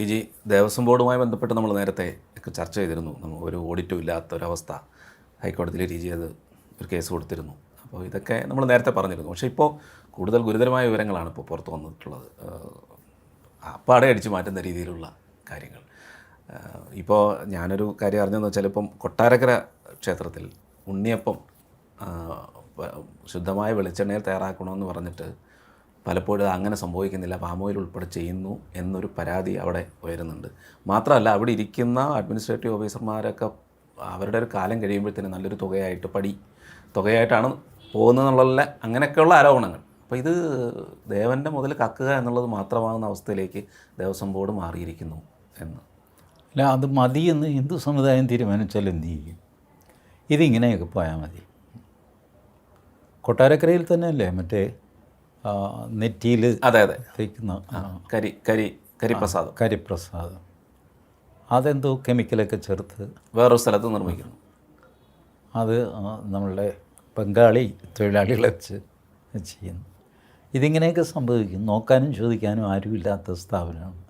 T G Devaswom ബോർഡുമായി ബന്ധപ്പെട്ട് നമ്മൾ നേരത്തെ ഒക്കെ ചർച്ച ചെയ്തിരുന്നു. ഒരു ഓഡിറ്റും ഇല്ലാത്ത ഒരവസ്ഥ ഹൈക്കോടതിയിൽ ടി ജി അത് ഒരു കേസ് കൊടുത്തിരുന്നു. അപ്പോൾ ഇതൊക്കെ നമ്മൾ നേരത്തെ പറഞ്ഞിരുന്നു. പക്ഷേ ഇപ്പോൾ കൂടുതൽ ഗുരുതരമായ വിവരങ്ങളാണ് ഇപ്പോൾ പുറത്തു വന്നിട്ടുള്ളത്. അപ്പാടെ അടിച്ചു മാറ്റുന്ന രീതിയിലുള്ള കാര്യങ്ങൾ. ഇപ്പോൾ ഞാനൊരു കാര്യം അറിഞ്ഞതെന്ന് വെച്ചാൽ ഇപ്പം കൊട്ടാരക്കര ക്ഷേത്രത്തിൽ ഉണ്ണിയപ്പം ശുദ്ധമായ വെളിച്ചെണ്ണയിൽ തയ്യാറാക്കണമെന്ന് പറഞ്ഞിട്ട് പലപ്പോഴും അങ്ങനെ സംഭവിക്കുന്നില്ല. പാം ഓയിൽ ഉൾപ്പെടെ ചെയ്യുന്നു എന്നൊരു പരാതി അവിടെ ഉയരുന്നുണ്ട്. മാത്രമല്ല അവിടെ ഇരിക്കുന്ന അഡ്മിനിസ്ട്രേറ്റീവ് ഓഫീസർമാരൊക്കെ അവരുടെ ഒരു കാലം കഴിയുമ്പോഴത്തേന് നല്ലൊരു തുകയായിട്ട് പടി തുകയായിട്ടാണ് പോകുന്നതെന്നുള്ള അങ്ങനെയൊക്കെയുള്ള ആരോപണങ്ങൾ. അപ്പോൾ ഇത് ദേവന്റെ മുതൽ കക്കുക എന്നുള്ളത് മാത്രമാകുന്ന അവസ്ഥയിലേക്ക് ദേവസ്വം ബോർഡ് മാറിയിരിക്കുന്നു എന്ന്. അല്ല അത് മതിയെന്ന് ഹിന്ദു സമുദായം തീരുമാനിച്ചാൽ എന്ത് ചെയ്യും? ഇതിങ്ങനെയൊക്കെ പോയാൽ മതി. കൊട്ടാരക്കരയിൽ തന്നെയല്ലേ? മറ്റേ നെറ്റിയിൽ അതെ അതെ. തേക്കുന്ന കരി കരി കരിപ്രസാദം. കരിപ്രസാദം. അതെന്തോ കെമിക്കലൊക്കെ ചേർത്ത് വേറൊരു സ്ഥലത്ത് നിർമ്മിക്കുന്നു. അത് നമ്മളുടെ ബംഗാളി തൊഴിലാളികളെ വെച്ച് ചെയ്യുന്നു. ഇതിങ്ങനെയൊക്കെ സംഭവിക്കും. നോക്കാനും ചോദിക്കാനും ആരുമില്ലാത്ത സ്ഥാപനമാണ്.